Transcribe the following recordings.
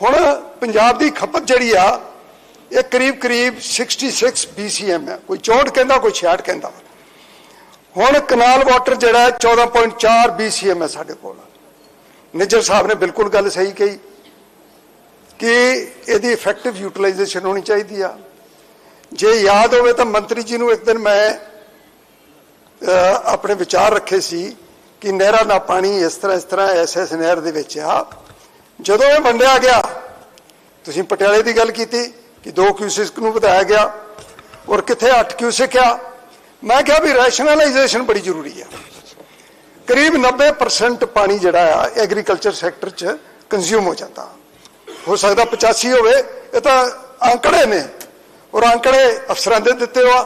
ਹੁਣ ਪੰਜਾਬ ਦੀ ਖਪਤ ਜਿਹੜੀ ਆ, ਇਹ ਕਰੀਬ ਕਰੀਬ 66 BCM ਹੈ। ਕੋਈ 64 ਕਹਿੰਦਾ, ਕੋਈ 66 ਕਹਿੰਦਾ। ਹੁਣ ਕਨਾਲ ਵਾਟਰ ਜਿਹੜਾ ਹੈ 14.4 BCM ਹੈ ਸਾਡੇ ਕੋਲ। ਨਿੱਜਰ ਸਾਹਿਬ ਨੇ ਬਿਲਕੁਲ ਗੱਲ ਸਹੀ ਕਹੀ ਕਿ ਇਹਦੀ ਇਫੈਕਟਿਵ ਯੂਟਿਲਾਈਜੇਸ਼ਨ ਹੋਣੀ ਚਾਹੀਦੀ ਆ। ਜੇ ਯਾਦ ਹੋਵੇ ਤਾਂ ਮੰਤਰੀ ਜੀ ਨੂੰ ਇੱਕ ਦਿਨ ਮੈਂ ਆਪਣੇ ਵਿਚਾਰ ਰੱਖੇ ਸੀ ਕਿ ਨਹਿਰਾਂ ਦਾ ਪਾਣੀ ਇਸ ਤਰ੍ਹਾਂ ਇਸ ਤਰ੍ਹਾਂ ਐਸ ਐਸ ਨਹਿਰ ਦੇ ਵਿੱਚ ਆ। ਜਦੋਂ ਇਹ ਵੰਡਿਆ ਗਿਆ, ਤੁਸੀਂ ਪਟਿਆਲੇ ਦੀ ਗੱਲ ਕੀਤੀ ਕਿ 2 ਕਿਊਸਿਕ ਨੂੰ ਵਧਾਇਆ ਗਿਆ ਔਰ ਕਿੱਥੇ 8 ਕਿਊਸਿਕ ਆ ਮੈਂ ਕਿਹਾ ਵੀ ਰੈਸ਼ਨਲਾਈਜੇਸ਼ਨ ਬੜੀ ਜ਼ਰੂਰੀ ਆ ਕਰੀਬ 90% ਪਾਣੀ ਜਿਹੜਾ ਆ ਐਗਰੀਕਲਚਰ ਸੈਕਟਰ 'ਚ ਕੰਜ਼ਿਊਮ ਹੋ ਜਾਂਦਾ। ਹੋ ਸਕਦਾ 85 ਹੋਵੇ, ਇਹ ਤਾਂ ਅੰਕੜੇ ਨੇ ਔਰ ਅੰਕੜੇ ਅਫਸਰਾਂ ਦੇ ਦਿੱਤੇ ਹੋ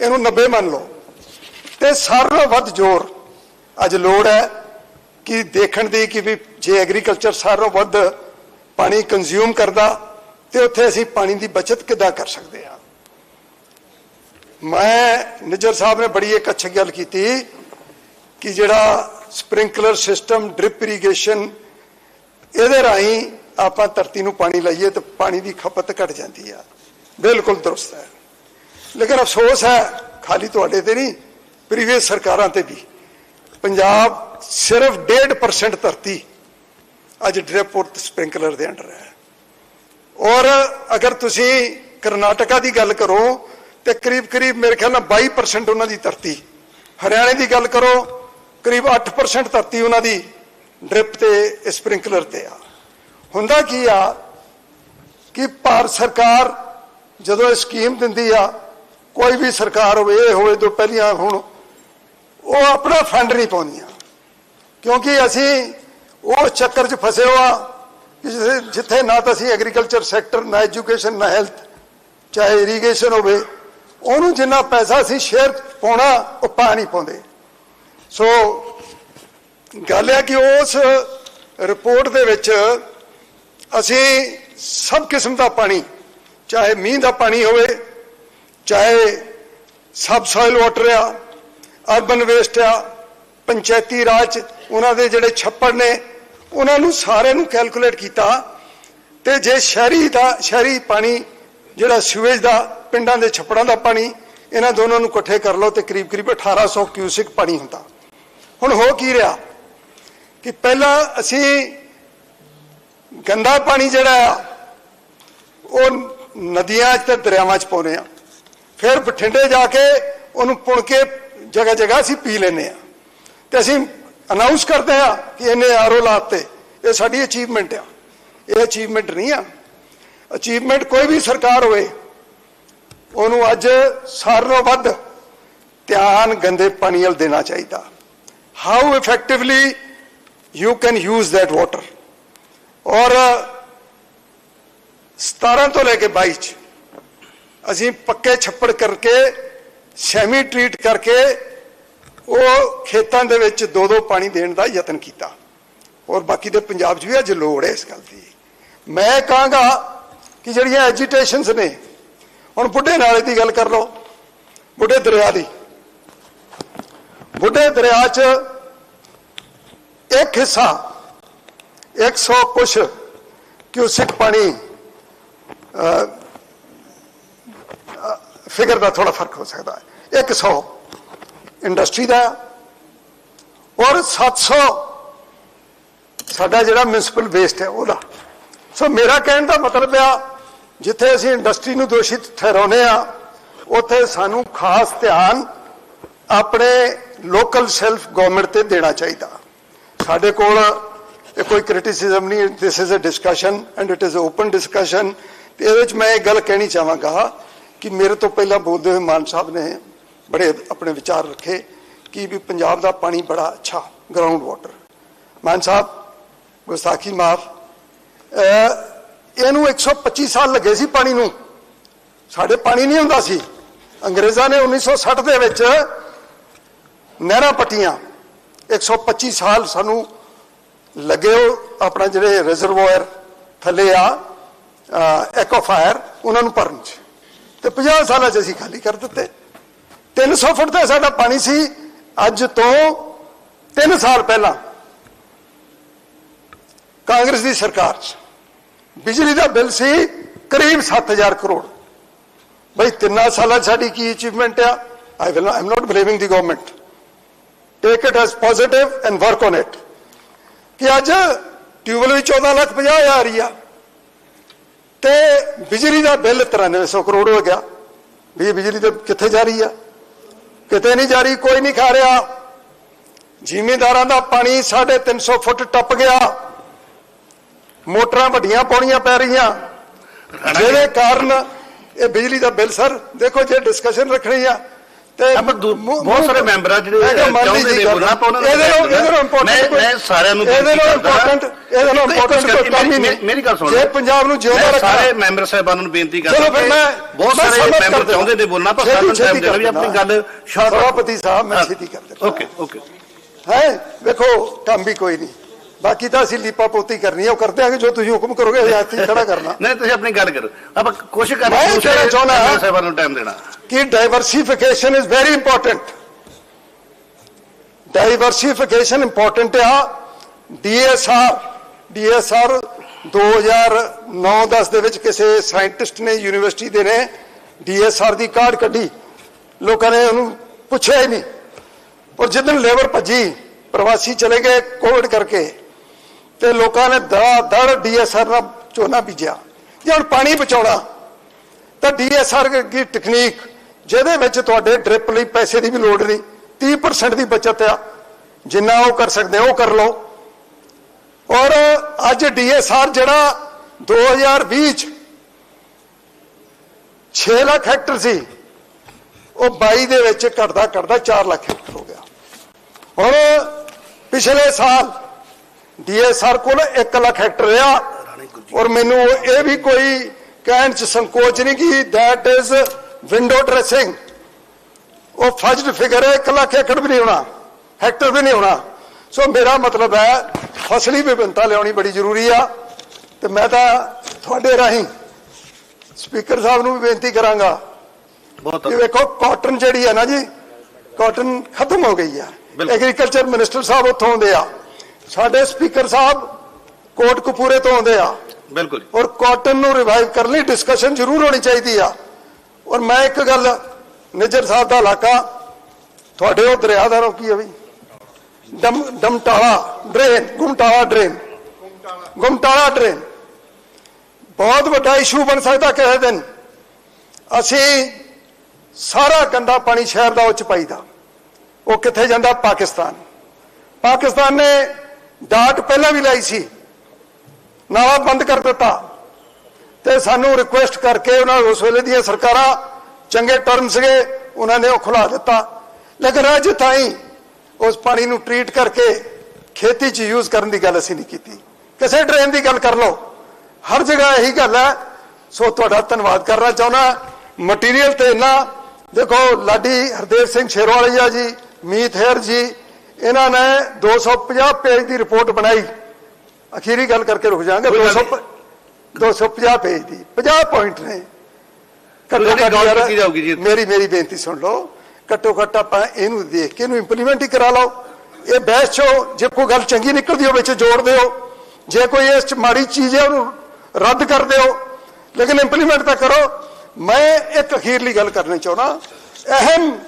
ਇਹਨੂੰ 90 ਮੰਨ ਲਓ। ਤੇ ਸਾਰਿਆਂ ਨਾਲੋਂ ਵੱਧ ਜ਼ੋਰ ਅੱਜ ਲੋੜ ਹੈ ਕਿ ਦੇਖਣ ਦੀ ਕਿ ਵੀ ਜੇ ਐਗਰੀਕਲਚਰ ਸਾਰਿਆਂ ਨਾਲੋਂ ਵੱਧ ਪਾਣੀ ਕੰਜ਼ਿਊਮ ਕਰਦਾ, ਤੇ ਉੱਥੇ ਅਸੀਂ ਪਾਣੀ ਦੀ ਬਚਤ ਕਿੱਦਾਂ ਕਰ ਸਕਦੇ ਹਾਂ? ਮੈਂ ਨਿੱਜਰ ਸਾਹਿਬ ਨੇ ਬੜੀ ਇੱਕ ਅੱਛੀ ਗੱਲ ਕੀਤੀ ਕਿ ਜਿਹੜਾ ਸਪ੍ਰਿੰਕਲਰ ਸਿਸਟਮ ਡ੍ਰਿਪ ਇਰੀਗੇਸ਼ਨ ਇਹਦੇ ਰਾਹੀਂ ਆਪਾਂ ਧਰਤੀ ਨੂੰ ਪਾਣੀ ਲਾਈਏ ਤੇ ਪਾਣੀ ਦੀ ਖਪਤ ਘਟ ਜਾਂਦੀ ਆ। ਬਿਲਕੁਲ ਦਰੁਸਤ ਹੈ। ਲੇਕਿਨ ਅਫਸੋਸ ਹੈ, ਖਾਲੀ ਤੁਹਾਡੇ ਤੇ ਨਹੀਂ ਪ੍ਰੀਵੀਅਸ ਸਰਕਾਰਾਂ ਤੇ ਵੀ। ਪੰਜਾਬ ਸਿਰਫ 1.5% ਧਰਤੀ ਅੱਜ ਡ੍ਰਿਪ ਔਰ ਸਪ੍ਰਿੰਕਲਰ ਦੇ ਅੰਡਰ ਹੈ। ਔਰ ਅਗਰ ਤੁਸੀਂ ਕਰਨਾਟਕਾ ਦੀ ਗੱਲ ਕਰੋ, ਤੇ ਕਰੀਬ ਕਰੀਬ ਮੇਰੇ ਖਿਆਲ ਨਾਲ 22% ਉਹਨਾਂ ਦੀ ਧਰਤੀ। ਹਰਿਆਣੇ ਦੀ ਗੱਲ ਕਰੋ, ਕਰੀਬ 8% ਧਰਤੀ ਉਹਨਾਂ ਦੀ ਡ੍ਰਿਪ ਤੇ ਸਪ੍ਰਿੰਕਲਰ ਤੇ ਆ। ਹੁੰਦਾ ਕੀ ਆ ਕਿ ਭਾਰਤ ਸਰਕਾਰ ਜਦੋਂ ਇਹ ਸਕੀਮ ਦਿੰਦੀ ਆ, ਕੋਈ ਵੀ ਸਰਕਾਰ ਹੋਵੇ, ਇਹ ਹੋਵੇ ਤੋਂ ਪਹਿਲੀਆਂ ਹੁਣ, ਉਹ ਆਪਣਾ ਫੰਡ ਨਹੀਂ ਪਾਉਂਦੀਆਂ। ਕਿਉਂਕਿ ਅਸੀਂ ਉਹ ਚੱਕਰ 'ਚ ਫਸੇ ਹੋਆ ਜਿੱਥੇ- ਨਾ ਤਾਂ ਅਸੀਂ ਐਗਰੀਕਲਚਰ ਸੈਕਟਰ ਨਾ ਐਜੂਕੇਸ਼ਨ ਨਾ ਹੈਲਥ ਚਾਹੇ ਇਰੀਗੇਸ਼ਨ ਹੋਵੇ, ਉਹਨੂੰ ਜਿੰਨਾ ਪੈਸਾ ਅਸੀਂ ਸ਼ੇਅਰ ਪਾਉਣਾ, ਉਹ ਪਾ ਨਹੀਂ ਪਾਉਂਦੇ। ਸੋ ਗੱਲ ਹੈ ਕਿ ਉਸ ਰਿਪੋਰਟ ਦੇ ਵਿੱਚ ਅਸੀਂ ਸਭ ਕਿਸਮ ਦਾ ਪਾਣੀ, ਚਾਹੇ ਮੀਂਹ ਦਾ ਪਾਣੀ ਹੋਵੇ, ਚਾਹੇ ਸਬ ਸੋਇਲ ਵਾਟਰ ਆ ਅਰਬਨ ਵੇਸਟ ਆ, ਪੰਚਾਇਤੀ ਰਾਜ 'ਚ ਉਹਨਾਂ ਦੇ ਜਿਹੜੇ ਛੱਪੜ ਨੇ ਉਹਨਾਂ ਨੂੰ ਸਾਰੇ ਨੂੰ ਕੈਲਕੂਲੇਟ ਕੀਤਾ ਤੇ ਜੇ ਸ਼ਹਿਰੀ ਦਾ, ਸ਼ਹਿਰੀ ਪਾਣੀ, ਜਿਹੜਾ ਸਿਵੇਜ ਦਾ, ਪਿੰਡਾਂ ਦੇ ਛੱਪੜਾਂ ਦਾ ਪਾਣੀ, ਇਹਨਾਂ ਦੋਨਾਂ ਨੂੰ ਇਕੱਠੇ ਕਰ ਲਓ ਤੇ ਕਰੀਬ ਕਰੀਬ 1800 ਕਿਊਸਿਕ ਪਾਣੀ ਹੁੰਦਾ। ਹੁਣ ਹੋ ਕੀ ਰਿਹਾ ਕਿ ਪਹਿਲਾਂ ਅਸੀਂ ਗੰਦਾ ਪਾਣੀ ਜਿਹੜਾ ਆ, ਉਹ ਨਦੀਆਂ 'ਚ ਤੇ ਦਰਿਆਵਾਂ 'ਚ ਪਾਉਂਦੇ ਆ ਫਿਰ ਬਠਿੰਡੇ ਜਾ ਕੇ ਉਹਨੂੰ ਪੁਣ ਕੇ ਜਗ੍ਹਾ ਜਗ੍ਹਾ ਅਸੀਂ ਪੀ ਲੈਂਦੇ ਆ ਤੇ ਅਸੀਂ ਅਨਾਉਂਸ ਕਰਦੇ ਆ ਕਿ ਇਹਨੇ ਆਰਓ ਲਾਤੇ। ਇਹ ਸਾਡੀ ਅਚੀਵਮੈਂਟ ਆ। ਇਹ ਅਚੀਵਮੈਂਟ ਨਹੀਂ ਆ। ਅਚੀਵਮੈਂਟ ਕੋਈ ਵੀ ਸਰਕਾਰ ਹੋਵੇ, ਉਹਨੂੰ ਅੱਜ ਸਾਰਿਆਂ ਵੱਧ ਧਿਆਨ ਗੰਦੇ ਪਾਣੀ ਵੱਲ ਦੇਣਾ ਚਾਹੀਦਾ। How effectively you can use that water ਔਰ 17 ਤੋਂ ਲੈ ਕੇ 22 ਚ ਅਸੀਂ ਪੱਕੇ ਛੱਪੜ ਕਰਕੇ ਸੈਮੀ ਟ੍ਰੀਟ ਕਰਕੇ ਉਹ ਖੇਤਾਂ ਦੇ ਵਿੱਚ ਦੋ ਦੋ ਪਾਣੀ ਦੇਣ ਦਾ ਯਤਨ ਕੀਤਾ। ਔਰ ਬਾਕੀ ਦੇ ਪੰਜਾਬ 'ਚ ਵੀ ਅੱਜ ਲੋੜ ਹੈ ਇਸ ਗੱਲ ਦੀ। ਮੈਂ ਕਹਾਂਗਾ ਕਿ ਜਿਹੜੀਆਂ ਐਜੀਟੇਸ਼ਨਸ ਨੇ, ਹੁਣ ਬੁੱਢੇ ਨਾਲੇ ਦੀ ਗੱਲ ਕਰ ਲਓ, ਬੁੱਢੇ ਦਰਿਆ ਦੀ। ਬੁੱਢੇ ਦਰਿਆ 'ਚ ਇੱਕ ਹਿੱਸਾ 100 ਕੁਛ ਕਿਊਸਿਕ ਪਾਣੀ ਫਿਗਰ ਦਾ ਥੋੜਾ ਫ਼ਰਕ ਹੋ ਸਕਦਾ ਹੈ। 100 ਇੰਡਸਟਰੀ ਦਾ ਔਰ 700 ਸਾਡਾ ਜਿਹੜਾ ਮਿਊਨਿਸਪਲ ਵੇਸਟ ਹੈ ਉਹਦਾ। ਸੋ ਮੇਰਾ ਕਹਿਣ ਦਾ ਮਤਲਬ ਆ, ਜਿੱਥੇ ਅਸੀਂ ਇੰਡਸਟਰੀ ਨੂੰ ਦੋਸ਼ਿਤ ਠਹਿਰਾਉਨੇ ਆ ਉੱਥੇ ਸਾਨੂੰ ਖਾਸ ਧਿਆਨ ਆਪਣੇ ਲੋਕਲ ਸੈਲਫ ਗਵਰਨਮੈਂਟ ਤੇ ਦੇਣਾ ਚਾਹੀਦਾ। ਸਾਡੇ ਕੋਲ ਇਹ ਕੋਈ ਕ੍ਰਿਟਿਸਿਜ਼ਮ ਨਹੀਂ this is a discussion and it is open discussion ਤੇ ਇਹਦੇ ਵਿੱਚ ਮੈਂ ਇਹ ਗੱਲ ਕਹਿਣੀ ਚਾਹਾਂਗਾ ਕਿ ਮੇਰੇ ਤੋਂ ਪਹਿਲਾਂ ਬੋਲਦੇ ਹੋਏ ਮਾਨ ਸਾਹਿਬ ਨੇ ਬੜੇ ਆਪਣੇ ਵਿਚਾਰ ਰੱਖੇ ਕਿ ਵੀ ਪੰਜਾਬ ਦਾ ਪਾਣੀ ਬੜਾ ਅੱਛਾ ਗਰਾਊਂਡ ਵਾਟਰ ਮਾਨ ਸਾਹਿਬ, ਗੁਸਤਾਖੀ ਮਾਫ ਇਹਨੂੰ 125 ਸਾਲ ਲੱਗੇ ਸੀ ਪਾਣੀ ਨੂੰ। ਸਾਡੇ ਪਾਣੀ ਨਹੀਂ ਹੁੰਦਾ ਸੀ। ਅੰਗਰੇਜ਼ਾਂ ਨੇ 1960 ਦੇ ਵਿੱਚ ਨਹਿਰਾਂ ਪੱਟੀਆਂ। 125 ਸਾਲ ਸਾਨੂੰ ਲੱਗੇ ਉਹ ਆਪਣਾ ਜਿਹੜੇ ਰਿਜ਼ਰਵੋਇਰ ਥੱਲੇ ਆ ਐਕੋਫਾਇਰ ਉਹਨਾਂ ਨੂੰ ਭਰਨ ਚ। ਤੇ 50 ਸਾਲਾਂ ਚ ਅਸੀਂ ਖਾਲੀ ਕਰ ਦਿੱਤੇ। 300 ਫੁੱਟ ਦਾ ਸਾਡਾ ਪਾਣੀ ਸੀ, ਅੱਜ ਤੋਂ 3 ਸਾਲ ਪਹਿਲਾਂ ਕਾਂਗਰਸ ਦੀ ਸਰਕਾਰ ਚ। ਬਿਜਲੀ ਦਾ ਬਿੱਲ ਸੀ ਕਰੀਬ 7000 ਕਰੋੜ। ਬਈ ਤਿੰਨਾਂ ਸਾਲਾਂ 'ਚ ਸਾਡੀ ਕੀ ਅਚੀਵਮੈਂਟ ਆ? I will am not blaming the government take it as positive and work on it ਕਿ ਅੱਜ ਟਿਊਬਲ ਵੀ 14 ਲੱਖ 50 ਹਜ਼ਾਰ ਰਹੀ ਆ। ਤੇ ਬਿਜਲੀ ਦਾ ਬਿੱਲ 9300 ਕਰੋੜ ਹੋ ਗਿਆ। ਵੀ ਇਹ ਬਿਜਲੀ ਤੇ ਕਿੱਥੇ ਜਾ ਰਹੀ ਆ? ਕਿਤੇ ਨਹੀਂ ਜਾ ਰਹੀ ਕੋਈ ਨਹੀਂ ਖਾ ਰਿਹਾ। ਜ਼ਿਮੀਂਦਾਰਾਂ ਦਾ ਪਾਣੀ 350 ਫੁੱਟ ਟੱਪ ਗਿਆ। ਮੋਟਰਾਂ ਵੱਡੀਆਂ ਪਾਉਣੀਆਂ ਪੈ ਰਹੀਆਂ। ਜਿਹਦੇ ਕਾਰਨ ਇਹ ਬਿਜਲੀ ਦਾ ਬਿੱਲ ਸਰ ਦੇਖੋ ਜੇ ਡਿਸਕਸ਼ਨ ਰੱਖਣੀ ਆ ਤੇ ਬਹੁਤ ਸਾਰੇ ਮੈਂਬਰ ਆ ਜਿਹੜੇ ਮੈਂ ਚਾਹੁੰਦੇ ਨੇ। ਬੋਲਣਾ, ਆਪਾਂ ਉਹਨਾਂ ਨੂੰ ਮੈਂ- ਮੈਂ ਸਾਰਿਆਂ ਨੂੰ ਇਹਦੇ ਨਾਲ important ਇਹਦੇ ਨਾਲ important ਕੋਈ ਕੰਮ ਹੀ ਮੇਰੀ- ਨਹੀਂ। ਮੇਰੀ ਗੱਲ ਸੁਣੋ। ਜੇ ਪੰਜਾਬ ਨੂੰ ਜਿਉਂਦਾ ਮੈਂ ਰੱਖਣਾ ਸਾਰੇ ਮੈਂਬਰ ਸਾਹਿਬਾਨ ਨੂੰ ਬੇਨਤੀ ਕਰਦਾ ਚਲੋ ਫਿਰ ਮੈਂ ਬਹੁਤ ਮੈਂ ਸਾਰੇ ਮੈਂਬਰ ਚਾਹੁੰਦੇ ਨੇ ਬੋਲਣਾ ਪਰ ਸਾਨੂੰ ਟਾਈਮ ਦੇਣਾ ਵੀ ਆਪਣੀ ਗੱਲ ਸ਼ਾਰਟ ਸਭਾਪਤੀ ਸਾਹਿਬ ਮੈਂ ਛੇਤੀ ਕਰ ਦਿੰਦਾ। Okay okay. ਹੈ? ਵੇਖੋ ਕੰਮ ਵੀ ਕੋਈ ਨਹੀਂ। ਬਾਕੀ ਤਾਂ ਅਸੀਂ ਲੀਪਾ ਪੋਤੀ ਕਰਨੀ ਹੈ ਉਹ ਕਰਦੇ ਆਂਗੇ ਜੋ ਤੁਸੀਂ ਹੁਕਮ ਕਰੋਗੇ ਹਜ਼ਾਤੀ ਖੜਾ ਕਰਨਾ। ਨਹੀਂ ਤੁਸੀਂ ਆਪਣੀ ਗੱਲ ਕਰੋ। ਆਪਾਂ ਕੋਸ਼ਿਸ਼ ਮੈਂ ਕਰਾਂਗੇ ਚਾਹੁੰਦਾ ਮੈਂਬਰ ਸਾਹਿਬਾਨ ਨੂੰ ਟਾਈਮ ਦੇਣਾ। ਕਿ diversification is very important diversification important ਆ ਡੀਐਸਆਰ ਡੀਐਸਆਰ 2009-10 ਦੇ ਵਿੱਚ ਕਿਸੇ ਸਾਇੰਟਿਸਟ ਨੇ ਯੂਨੀਵਰਸਿਟੀ ਦੇ ਨੇ ਡੀਐਸਆਰ ਦੀ ਕਾਰਡ ਕੱਢੀ ਲੋਕਾਂ ਨੇ ਉਹਨੂੰ ਪੁੱਛਿਆ ਹੀ ਨਹੀਂ ਔਰ ਜਿੱਦਣ ਲੇਬਰ ਭੱਜੀ ਪ੍ਰਵਾਸੀ ਚਲੇ ਗਏ ਕੋਵਿਡ ਕਰਕੇ ਤੇ ਲੋਕਾਂ ਨੇ ਦੜਾ ਦੜ ਡੀਐਸਆਰ ਨਾਲ ਝੋਨਾ ਬੀਜਿਆ ਜੇ ਹੁਣ ਪਾਣੀ ਬਚਾਉਣਾ ਤਾਂ ਡੀਐਸਆਰ ਦੀ ਟੈਕਨੀਕ ਜਿਹਦੇ ਵਿੱਚ ਤੁਹਾਡੇ ਡ੍ਰਿਪ ਲਈ ਪੈਸੇ ਦੀ ਵੀ ਲੋੜ ਨਹੀਂ 30% ਦੀ ਬਚਤ ਆ। ਜਿੰਨਾ ਉਹ ਕਰ ਸਕਦੇ, ਉਹ ਕਰ ਲਓ। ਔਰ ਅੱਜ ਡੀਐਸਆਰ ਜਿਹੜਾ 2020 ਚ 6 ਲੱਖ ਹੈਕਟਰ ਸੀ, ਉਹ 22 ਦੇ ਵਿੱਚ ਘਟਦਾ ਘਟਦਾ 4 ਲੱਖ ਹੈਕਟਰ ਹੋ ਗਿਆ। ਹੁਣ ਪਿਛਲੇ ਸਾਲ ਡੀਐਸਆਰ ਕੋਲ 1 ਲੱਖ ਹੈਕਟਰ ਰਿਹਾ ਔਰ ਮੈਨੂੰ ਇਹ ਵੀ ਕੋਈ ਕਹਿਣ ਚ ਸੰਕੋਚ ਨਹੀਂ ਕਿ ਦੈਟ ਇਜ਼ ਵਿੰਡੋ ਡਰੈਸਿੰਗ ਉਹ ਫਜਡ ਫਿਗਰ ਹੈ 1 ਲੱਖ ਏਕੜ ਵੀ ਨਹੀਂ ਹੋਣਾ ਹੈਕਟਰ ਵੀ ਨਹੀਂ ਹੋਣਾ। ਸੋ ਮੇਰਾ ਮਤਲਬ ਹੈ ਫਸਲੀ ਵਿਭਿੰਨਤਾ ਲਿਆਉਣੀ ਬੜੀ ਜ਼ਰੂਰੀ ਆ। ਤੇ ਮੈਂ ਤਾਂ ਤੁਹਾਡੇ ਰਾਹੀਂ ਸਪੀਕਰ ਸਾਹਿਬ ਨੂੰ ਵੀ ਬੇਨਤੀ ਕਰਾਂਗਾ ਬਹੁਤ ਕਿ ਵੇਖੋ ਕਾਟਨ ਜਿਹੜੀ ਹੈ ਨਾ ਜੀ ਕਾਟਨ ਖਤਮ ਹੋ ਗਈ ਆ। ਐਗਰੀਕਲਚਰ ਮਿਨਿਸਟਰ ਸਾਹਿਬ ਉੱਥੋਂ ਆਉਂਦੇ ਆ। ਸਾਡੇ ਸਪੀਕਰ ਸਾਹਿਬ ਕੋਟ ਕਪੂਰੇ ਤੋਂ ਆਉਂਦੇ ਆ। ਬਿਲਕੁਲ ਔਰ ਕਾਟਨ ਨੂੰ ਰਿਵਾਈਵ ਕਰਨ ਲਈ ਡਿਸਕਸ਼ਨ ਜ਼ਰੂਰ ਹੋਣੀ ਚਾਹੀਦੀ ਆ। ਔਰ ਮੈਂ ਇੱਕ ਗੱਲ ਨਿਜਰ ਸਾਹਿਬ ਦਾ ਇਲਾਕਾ, ਤੁਹਾਡੇ ਉਹ ਦਰਿਆ ਦਾ ਰੋ ਕੀ ਹੈ ਵੀ ਡਮ ਡਮਟਾਲਾ drain, Gumtala drain. Gumtala drain. ਬਹੁਤ ਵੱਡਾ ਇਸ਼ੂ ਬਣ ਸਕਦਾ ਕਿਸੇ ਦਿਨ। ਅਸੀਂ ਸਾਰਾ ਗੰਦਾ ਪਾਣੀ ਸ਼ਹਿਰ ਦਾ ਉੱਚ ਪਾਈਦਾ। ਉਹ ਕਿੱਥੇ ਜਾਂਦਾ? ਪਾਕਿਸਤਾਨ। ਪਾਕਿਸਤਾਨ ਨੇ ਡਾਟ ਪਹਿਲਾਂ ਵੀ ਲਾਈ ਸੀ। ਨਾਲਾ ਬੰਦ ਕਰ ਦਿੱਤਾ। ਤੇ ਸਾਨੂੰ ਰਿਕੁਐਸਟ ਕਰਕੇ ਉਹਨਾਂ ਉਸ ਵੇਲੇ ਦੀਆਂ ਸਰਕਾਰਾਂ ਚੰਗੇ ਟਰਮ ਸੀਗੇ ਉਹਨਾਂ ਨੇ ਉਹ ਖੁਲਾ ਦਿੱਤਾ। ਲੇਕਿਨ ਅੱਜ ਤਾਈਂ ਉਸ ਪਾਣੀ ਨੂੰ ਟ੍ਰੀਟ ਕਰਕੇ ਖੇਤੀ 'ਚ ਯੂਜ਼ ਕਰਨ ਦੀ ਗੱਲ ਅਸੀਂ ਨਹੀਂ ਕੀਤੀ। ਕਿਸੇ ਡਰੇਨ ਦੀ ਗੱਲ ਕਰ ਲਓ। ਹਰ ਜਗ੍ਹਾ ਇਹੀ ਗੱਲ ਹੈ। ਸੋ ਤੁਹਾਡਾ ਧੰਨਵਾਦ ਕਰਨਾ ਚਾਹੁੰਦਾ। ਮਟੀਰੀਅਲ ਤੇ ਇੰਨਾ ਦੇਖੋ ਲਾਡੀ ਹਰਦੇਵ ਸਿੰਘ ਸ਼ੇਰਵਾਲੀਆ ਜੀ ਮੀਤ ਹੈਰ ਜੀ ਇਹਨਾਂ ਨੇ 250 ਪੇਜ ਦੀ ਰਿਪੋਰਟ ਬਣਾਈ। ਅਖੀਰੀ ਗੱਲ ਕਰਕੇ ਰੁਕ ਜਾਾਂਗੇ ਕੋਈ ਗੱਲ 200 250 ਪੇਜ ਦੀ 50 ਪੁਆਇੰਟ ਨੇ। ਘੱਟੋ ਘੱਟ। ਮੇਰੀ ਮੇਰੀ ਬੇਨਤੀ ਸੁਣ ਲਓ। ਘੱਟੋ ਘੱਟ ਆਪਾਂ ਇਹਨੂੰ ਦੇਖ ਕੇ ਇਹਨੂੰ ਇੰਪਲੀਮੈਂਟ ਹੀ ਕਰਾ ਲਓ। ਇਹ ਬਹਿਸ ਚੋ ਜੇ ਕੋਈ ਗੱਲ ਚੰਗੀ ਨਿਕਲਦੀ ਹੋ ਵਿੱਚ ਜੋੜ ਦਿਓ। ਜੇ ਕੋਈ ਇਸ ਚ ਮਾੜੀ ਚੀਜ਼ ਹੈ ਉਹਨੂੰ ਰੱਦ ਕਰ ਦਿਓ। ਲੇਕਿਨ ਇੰਪਲੀਮੈਂਟ ਤਾਂ ਕਰੋ। ਮੈਂ ਇੱਕ ਅਖੀਰਲੀ ਗੱਲ ਕਰਨੀ ਚਾਹੁੰਦਾ। ਅਹਿਮ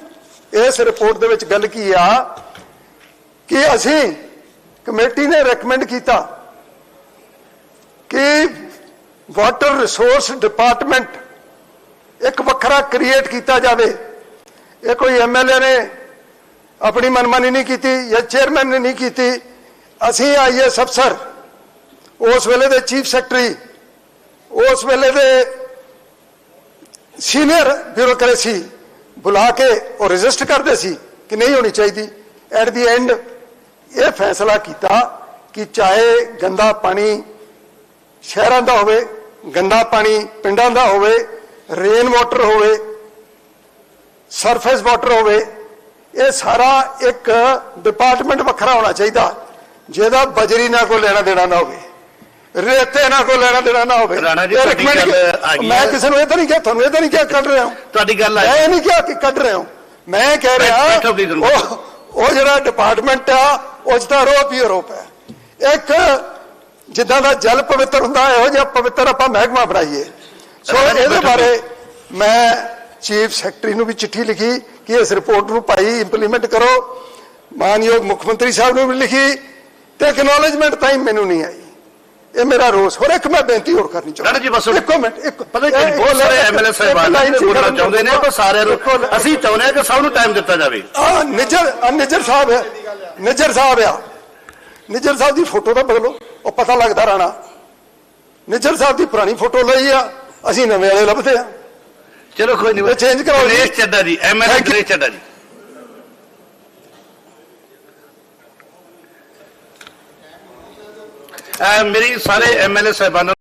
ਇਸ ਰਿਪੋਰਟ ਦੇ ਵਿੱਚ ਗੱਲ ਕੀ ਆ ਕਿ ਅਸੀਂ ਕਮੇਟੀ ਨੇ ਰეკਮੈਂਡ ਕੀਤਾ ਕਿ ਵਾਟਰ ਰਿਸੋਰਸ ਡਿਪਾਰਟਮੈਂਟ ਇੱਕ ਵੱਖਰਾ ਕ੍ਰੀਏਟ ਕੀਤਾ ਜਾਵੇ। ਇਹ ਕੋਈ ਐਮਐਲਏ ਨੇ ਆਪਣੀ ਮਨਮਾਨੀ ਨਹੀਂ ਕੀਤੀ, ਜਾਂ ਚੇਅਰਮੈਨ ਨੇ ਨਹੀਂ ਕੀਤੀ। ਅਸੀਂ ਆਈਐਸ ਅਫਸਰ ਉਸ ਵੇਲੇ ਦੇ ਚੀਫ ਸੈਕਟਰੀ ਉਸ ਵੇਲੇ ਦੇ ਸੀਨੀਅਰ ਬਿਊਰੋਕ੍ਰੇਸੀ ਬੁਲਾ ਕੇ ਉਹ ਰਜਿਸਟਰ ਕਰਦੇ ਸੀ ਕਿ ਨਹੀਂ ਹੋਣੀ ਚਾਹੀਦੀ। ਐਟ ਦੀ ਐਂਡ ਇਹ ਫੈਸਲਾ ਕੀਤਾ ਕਿ ਚਾਹੇ ਗੰਦਾ ਪਾਣੀ ਸ਼ਹਿਰਾਂ ਦਾ ਹੋਵੇ ਗੰਦਾ ਪਾਣੀ ਪਿੰਡਾਂ ਦਾ ਹੋਵੇ ਰੇਨ ਵਾਟਰ ਹੋਵੇ ਸਰਫੇਸ ਵਾਟਰ ਹੋਵੇ ਇਹ ਸਾਰਾ ਇੱਕ ਡਿਪਾਰਟਮੈਂਟ ਵੱਖਰਾ ਹੋਣਾ ਚਾਹੀਦਾ। ਜਿਹਦਾ ਬਜਰੀ ਨਾਲ ਕੋਈ ਲੈਣਾ ਦੇਣਾ ਨਾ ਹੋਵੇ ਰੇਤੇ ਨਾਲ ਕੋਈ ਲੈਣਾ ਦੇਣਾ ਨਾ ਹੋਵੇ। ਰਾਣਾ ਜੀ, ਇਹ ਤੁਹਾਡੀ recommend ਗੱਲ ਕਿ- ਆ ਗਈ ਮੈਂ। ਕਿਸੇ ਨੂੰ ਇਹ ਤਾਂ ਨਹੀਂ ਕਿਹਾ ਤੁਹਾਨੂੰ ਇਹ ਤਾਂ ਨਹੀਂ ਕਿਹਾ ਕੱਢ ਰਿਹਾ ਹਾਂ। ਤੁਹਾਡੀ ਗੱਲ ਆ ਮੈਂ ਇਹ ਨਹੀਂ ਕਿਹਾ ਕਿ ਕੱਢ ਰਿਹਾ ਹਾਂ। ਮੈਂ ਕਹਿ ਰਿਹਾ। ਉਹ ਉਹ ਜਿਹੜਾ ਡਿਪਾਰਟਮੈਂਟ ਆ 'ਚ ਤਾਂ ਆਰੋਪ ਹੀ ਆਰੋਪ ਹੈ ਇੱਕ ਜਿੱਦਾਂ ਦਾ ਜਲ ਪਵਿੱਤਰ ਹੁੰਦਾ ਇਹੋ ਜਿਹਾ ਪਵਿੱਤਰ ਆਪਾਂ ਮਹਿਕਮਾ ਬਣਾਈਏ। ਸੋ ਇਹਦੇ ਬਾਰੇ ਮੈਂ ਚੀਫ ਸੈਕਟਰੀ ਨੂੰ ਵੀ ਚਿੱਠੀ ਲਿਖੀ ਕਿ ਇਸ ਰਿਪੋਰਟ ਨੂੰ ਭਾਈ ਇੰਪਲੀਮੈਂਟ ਕਰੋ। ਮਾਨਯੋਗ ਮੁੱਖ ਮੰਤਰੀ ਸਾਹਿਬ ਨੂੰ ਵੀ ਲਿਖੀ ਤੇ ਐਕਨੋਲਜਮੈਂਟ ਤਾਂ ਹੀ ਮੈਨੂੰ ਨਹੀਂ ਆਈ। ਇਹ ਮੇਰਾ ਰੋਸ। ਹੋਰ ਇੱਕ ਮੈਂ ਬੇਨਤੀ ਹੋਰ ਕਰਨੀ ਚਾਹੁੰਦਾ। ਜੀ ਬਸ ਇੱਕੋ ਮਿੰਟ ਇੱਕ ਪਤਾ ਕੀ ਬਹੁਤ ਸਾਰੇ ਐਮਐਲਏ ਸਾਹਿਬਾਨ ਬੋਲਣਾ ਚਾਹੁੰਦੇ ਨੇ ਪਰ ਸਾਰਿਆਂ ਨੂੰ ਅਸੀਂ ਚਾਹੁੰਦੇ ਹਾਂ ਕਿ ਸਭ ਨੂੰ ਟਾਈਮ ਦਿੱਤਾ ਜਾਵੇ। ਆ ਨਿਜਰ ਨਿਜਰ ਸਾਹਿਬ ਹੈ ਨਿਜਰ ਸਾਹਿਬ ਆ। ਨਿਜਰ ਸਾਹਿਬ ਦੀ ਫੋਟੋ ਤਾਂ ਬਦਲੋ। ਉਹ ਪਤਾ ਲੱਗਦਾ ਰਾਣਾ ਨਿਜਰ ਸਾਹਿਬ ਦੀ ਪੁਰਾਣੀ ਫੋਟੋ ਲਈ ਆ ਅਸੀਂ ਨਵੇਂ ਵਾਲੇ ਲੱਭਦੇ ਆ ਚਲੋ ਕੋਈ ਨਹੀਂ change ਕਰਾਓ। ਦਿਨੇਸ਼ ਚੱਡਾ ਜੀ Thank you. ਦਿਨੇਸ਼ ਚੱਡਾ ਜੀ ਮੇਰੀ ਸਾਰੇ ਐਮਐਲਏ ਸਾਹਿਬਾਨਾਂ